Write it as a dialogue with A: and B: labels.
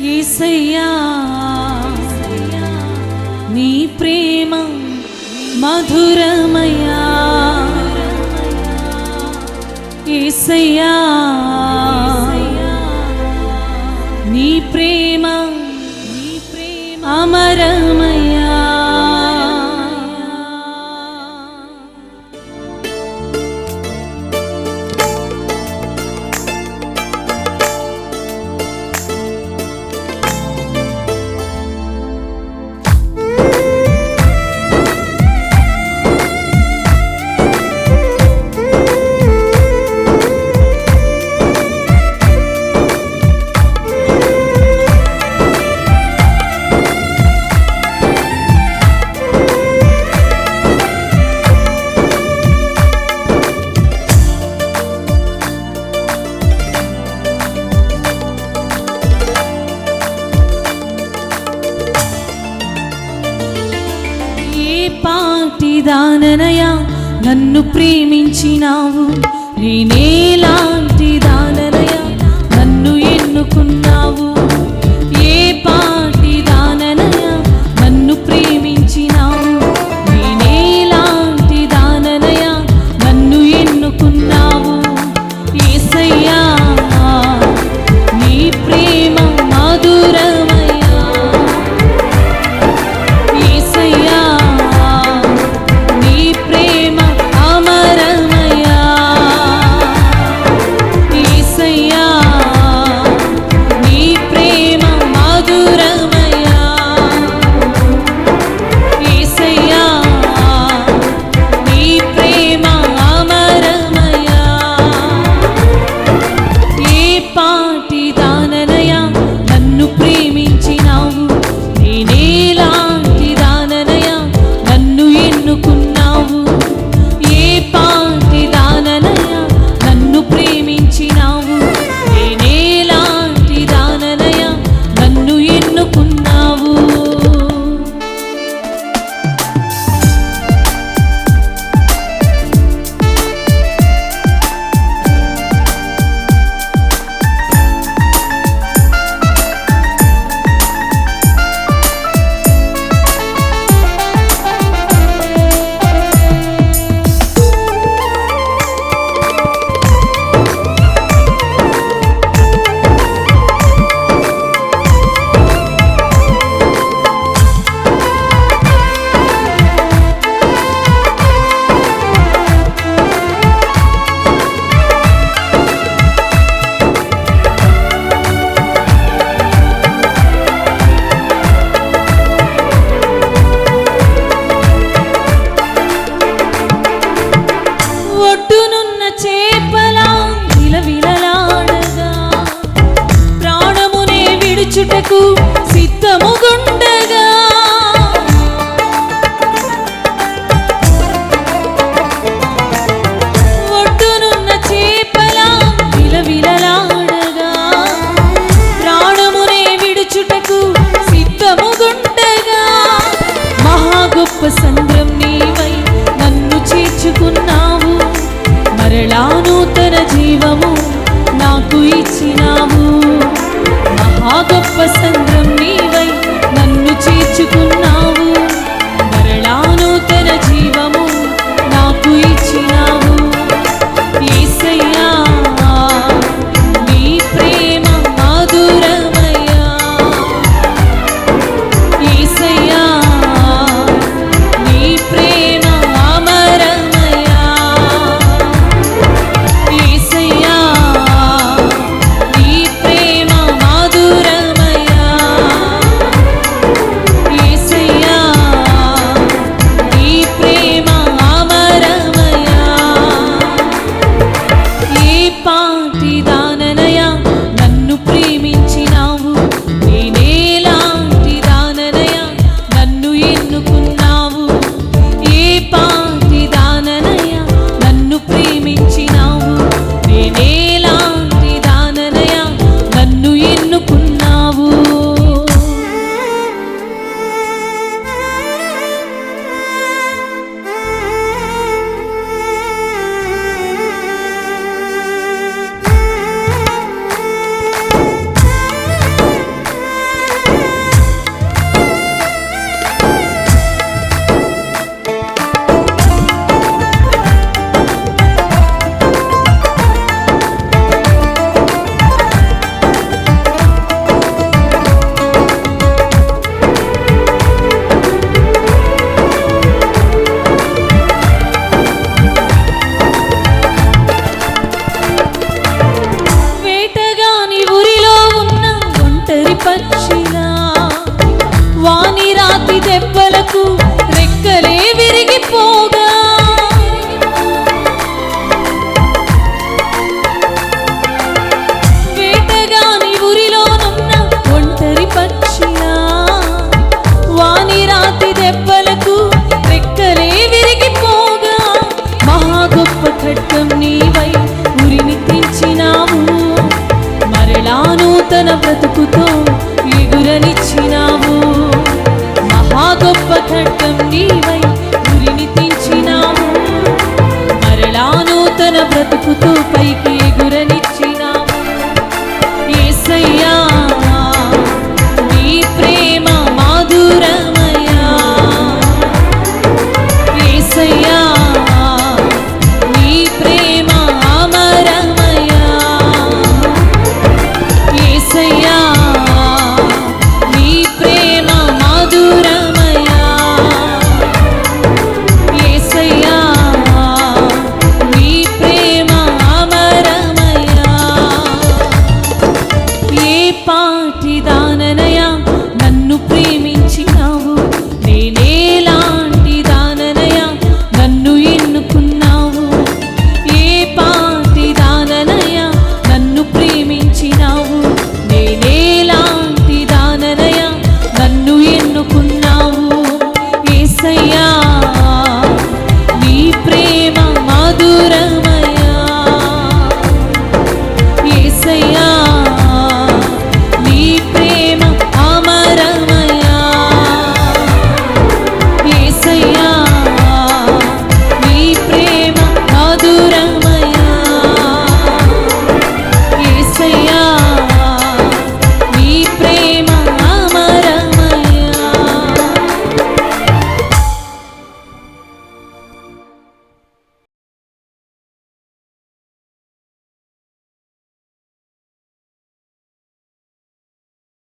A: ఏసయ్యా నీ ప్రేమ మధురమయా ఏసయ్యా నీ ప్రేమ నన్ను ప్రేమించినావు. నేనేలాంటి దాననయ నన్ను ఎన్నుకున్నా నిన్ను రెప్పలకు